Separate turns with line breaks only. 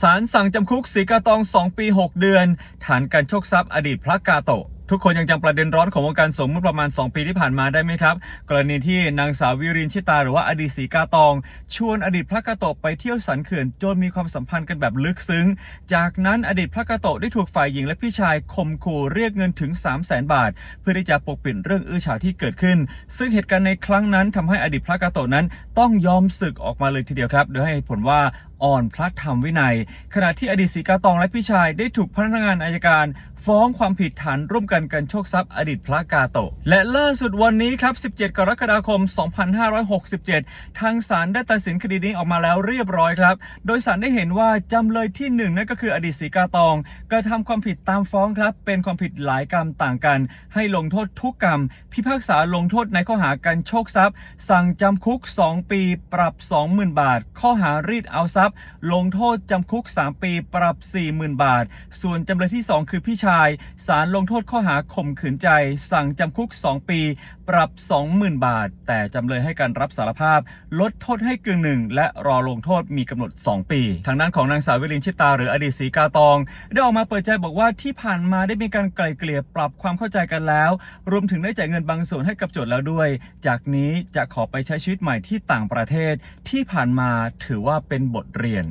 ศาลสั่งจำคุกสีกาตอง 2 ปี 6 เดือน ฐานการโชคทรัพย์อดีตพระกาโตะ ทุกคนยังจำประเด็นร้อนของวงการสงฆ์เมื่อประมาณ 2 ปีที่ผ่านมาได้ไหมครับ กรณีที่นางสาววิรินชิตาหรือว่าอดีตสีกาตอง ชวนอดีตพระกาโตะไปเที่ยวสันเขื่อนจนมีความสัมพันธ์กันแบบลึกซึ้ง จากนั้นอดีตพระกาโตะได้ถูกฝ่ายหญิงและพี่ชายข่มขู่เรียกเงินถึง 3 0 0แสนบาท เพื่อที่จะปกปิดเรื่องอื้อฉาวที่เกิดขึ้น ซึ่งเหตุการณ์ในครั้งนั้นทำให้อดีตพระกาโตะนั้นต้องยอมศึกออกมาเลยทีเดียวครับโดยให้ผลว่าอ่อนพระธรรมวินัย ขณะที่อดีตศรีกาตองและพี่ชายได้ถูกพนักงานอายการ ฟ้องความผิดฐานร่วมกันกันโชคทรัพย์อดีตพระกาโตะ และล่าสุดวันนี้ครับ 17 กรกฎาคม 2567 ทางศาลได้ตัดสินคดีนี้ออกมาแล้วเรียบร้อยครับ โดยศาลได้เห็นว่าจำเลยที่หนึ่งนั่นก็คืออดีตศรีกาตองกระทำความผิดตามฟ้องครับ เป็นความผิดหลายกรรมต่างกัน ให้ลงโทษทุกกรรม พิพากษาลงโทษในข้อหาการโชคทรัพย์ สั่งจำคุก 2 ปีปรับ 20,000 บาท ข้อหารีดเอาทรัพย์ลงโทษจำคุก 3 ปีปรับ 40,000 บาท ส่วนจำเลยที่ 2 คือพี่ชายศาลลงโทษข้อหาข่มขืนใจ สั่งจำคุก 2 ปี ปรับ 20,000 บาท แต่จำเลยให้การรับสารภาพ ลดโทษให้กึ่งหนึ่งและรอลงโทษมีกำหนด 2 ปี ทางด้านของนางสาววิรินชิตา หรืออดีตศรีกาตอง ได้ออกมาเปิดใจบอกว่าที่ผ่านมาได้มีการไกล่เกลี่ยปรับความเข้าใจกันแล้ว รวมถึงได้จ่ายเงินบางส่วนให้กับโจทย์แล้วด้วย จากนี้จะขอไปใช้ชีวิตใหม่ที่ต่างประเทศที่ผ่านมาถือว่าเป็นบทเรียน